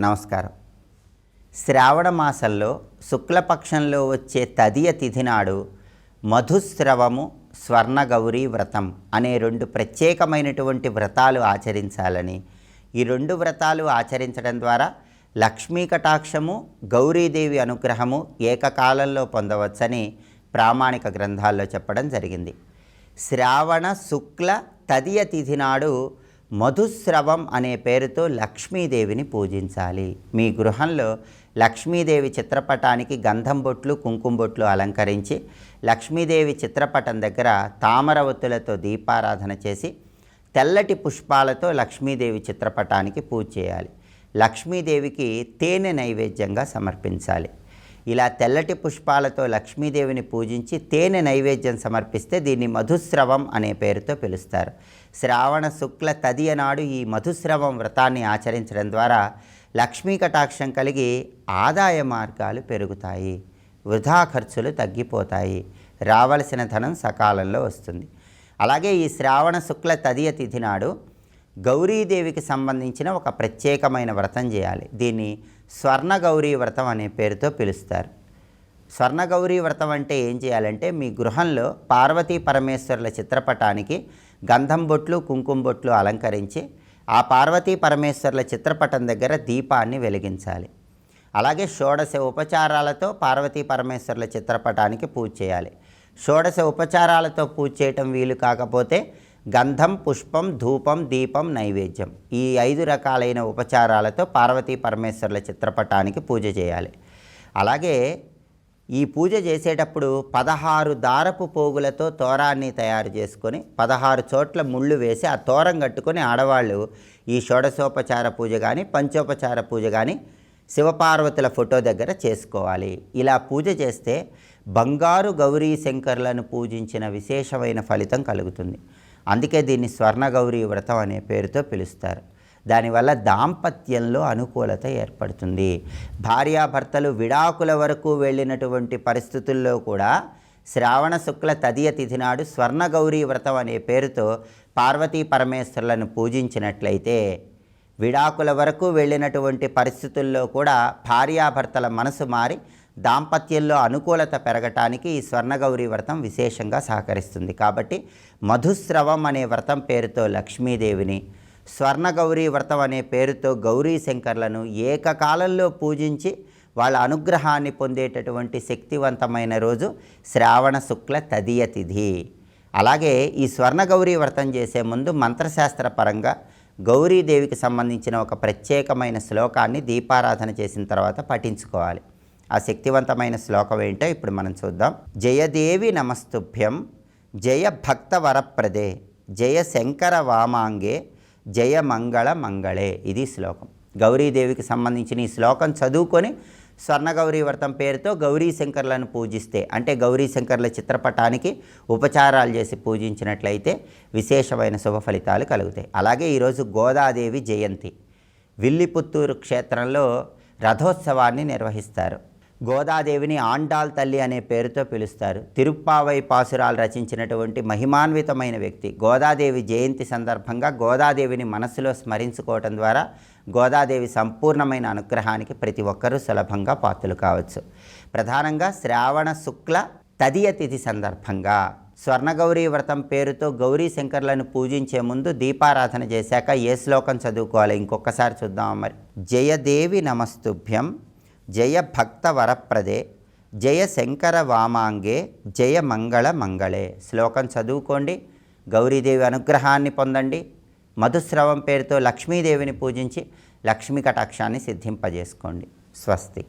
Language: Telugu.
నమస్కారం. శ్రావణ మాసంలో శుక్లపక్షంలో వచ్చే తదియ తిథి నాడు మధుస్రవము స్వర్ణగౌరీ వ్రతం అనే రెండు ప్రత్యేకమైనటువంటి వ్రతాలు ఆచరించాలని ఈ రెండు వ్రతాలు ఆచరించడం ద్వారా లక్ష్మీ కటాక్షము గౌరీదేవి అనుగ్రహము ఏకకాలంలో పొందవచ్చని ప్రామాణిక గ్రంథాల్లో చెప్పడం జరిగింది. శ్రావణ శుక్ల తదియ తిథి నాడు మధుస్రవం అనే పేరుతో లక్ష్మీదేవిని పూజించాలి. మీ గృహంలో లక్ష్మీదేవి చిత్రపటానికి గంధం బొట్లు కుంకుమ బొట్లు అలంకరించి లక్ష్మీదేవి చిత్రపటం దగ్గర తామరవత్తులతో దీపారాధన చేసి తెల్లటి పుష్పాలతో లక్ష్మీదేవి చిత్రపటానికి పూజ చేయాలి. లక్ష్మీదేవికి తేనె నైవేద్యంగా సమర్పించాలి. ఇలా తెల్లటి పుష్పాలతో లక్ష్మీదేవిని పూజించి తేనె నైవేద్యం సమర్పిస్తే దీన్ని మధుస్రవం అనే పేరుతో పిలుస్తారు. శ్రావణ శుక్ల తదియ నాడు ఈ మధుస్రవం వ్రతాన్ని ఆచరించడం ద్వారా లక్ష్మీ కటాక్షం కలిగి ఆదాయ మార్గాలు పెరుగుతాయి. వృధా ఖర్చులు తగ్గిపోతాయి. రావలసిన ధనం సకాలంలో వస్తుంది. అలాగే ఈ శ్రావణ శుక్ల తదియ తిథి నాడు గౌరీదేవికి సంబంధించిన ఒక ప్రత్యేకమైన వ్రతం చేయాలి. దీన్ని స్వర్ణ గౌరీ వ్రతం అనే పేరుతో పిలుస్తారు. స్వర్ణ గౌరీ వ్రతం అంటే ఏం చేయాలంటే మీ గృహంలో పార్వతీ పరమేశ్వరుల చిత్రపటానికి గంధం బొట్లు కుంకుమ బొట్లు అలంకరించి ఆ పార్వతీ పరమేశ్వరుల చిత్రపటం దగ్గర దీపాన్ని వెలిగించాలి. అలాగే షోడశ ఉపచారాలతో పార్వతీ పరమేశ్వరుల చిత్రపటానికి పూజ చేయాలి. షోడశ ఉపచారాలతో పూజ చేయటం వీలు కాకపోతే గంధం పుష్పం ధూపం దీపం నైవేద్యం. ఈ ఐదు రకాలైన ఉపచారాలతో పార్వతీ పరమేశ్వరుల చిత్రపటానికి పూజ చేయాలి. అలాగే ఈ పూజ చేసేటప్పుడు పదహారు దారపు పోగులతో తోరాన్ని తయారు చేసుకొని పదహారు చోట్ల ముళ్ళు వేసి ఆ తోరం కట్టుకొని ఆడవాళ్ళు ఈ షోడశోపచార పూజ కానీ పంచోపచార పూజ కానీ శివపార్వతుల ఫోటో దగ్గర చేసుకోవాలి. ఇలా పూజ చేస్తే బంగారు గౌరీ శంకర్లను పూజించిన విశేషమైన ఫలితం కలుగుతుంది. అందుకే దీన్ని స్వర్ణగౌరీ వ్రతం అనే పేరుతో పిలుస్తారు. దానివల్ల దాంపత్యంలో అనుకూలత ఏర్పడుతుంది. భార్యాభర్తలు విడాకుల వరకు వెళ్ళినటువంటి పరిస్థితుల్లో కూడా శ్రావణ శుక్ల తదియ తిథి నాడు స్వర్ణగౌరీ వ్రతం అనే పేరుతో పార్వతీ పరమేశ్వరులను పూజించినట్లయితే విడాకుల వరకు వెళ్ళినటువంటి పరిస్థితుల్లో కూడా భార్యాభర్తల మనసు మారి దాంపత్యంలో అనుకూలత పెరగటానికి ఈ స్వర్ణగౌరి వ్రతం విశేషంగా సహకరిస్తుంది. కాబట్టి మధుస్రవం అనే వ్రతం పేరుతో లక్ష్మీదేవిని స్వర్ణగౌరీ వ్రతం అనే పేరుతో గౌరీ శంకర్లను ఏకకాలంలో పూజించి వాళ్ళ అనుగ్రహాన్ని పొందేటటువంటి శక్తివంతమైన రోజు శ్రావణ శుక్ల తదియ తిథి. అలాగే ఈ స్వర్ణగౌరీ వ్రతం చేసే ముందు మంత్రశాస్త్ర పరంగా గౌరీదేవికి సంబంధించిన ఒక ప్రత్యేకమైన శ్లోకాన్ని దీపారాధన చేసిన తర్వాత పఠించుకోవాలి. ఆ శక్తివంతమైన శ్లోకం ఏంటో ఇప్పుడు మనం చూద్దాం. జయదేవి నమస్తుభ్యం జయ భక్త వరప్రదే జయ శంకర వామాంగే జయ మంగళ మంగళే. ఇది శ్లోకం. గౌరీదేవికి సంబంధించిన ఈ శ్లోకం చదువుకొని స్వర్ణగౌరీ వ్రతం పేరుతో గౌరీ శంకర్లను పూజిస్తే అంటే గౌరీ శంకర్ల చిత్రపటానికి ఉపచారాలు చేసి పూజించినట్లయితే విశేషమైన శుభ ఫలితాలు కలుగుతాయి. అలాగే ఈరోజు గోదాదేవి జయంతి. విల్లిపుత్తూరు క్షేత్రంలో రథోత్సవాన్ని నిర్వహిస్తారు. గోదాదేవిని ఆండాల్ తల్లి అనే పేరుతో పిలుస్తారు. తిరుప్పావై పాసురాలు రచించినటువంటి మహిమాన్వితమైన వ్యక్తి గోదాదేవి జయంతి సందర్భంగా గోదాదేవిని మనసులో స్మరించుకోవటం ద్వారా గోదాదేవి సంపూర్ణమైన అనుగ్రహానికి ప్రతి ఒక్కరూ సులభంగా పాత్రలు కావచ్చు. ప్రధానంగా శ్రావణ శుక్ల తదియ తిథి సందర్భంగా స్వర్ణగౌరీ వ్రతం పేరుతో గౌరీ శంకర్లను పూజించే ముందు దీపారాధన చేశాక ఏ శ్లోకం చదువుకోవాలి? ఇంకొకసారి చూద్దాం మరి. జయదేవి నమస్తుభ్యం. జయ భక్త వరప్రదే జయ శంకర వామాంగే జయ మంగళ మంగళే శ్లోకం చదువుకోండి గౌరీదేవి అనుగ్రహాన్ని పొందండి. మధుస్రవం పేరుతో లక్ష్మీదేవిని పూజించి లక్ష్మీ కటాక్షాన్ని సిద్ధింపజేసుకోండి. స్వస్తి.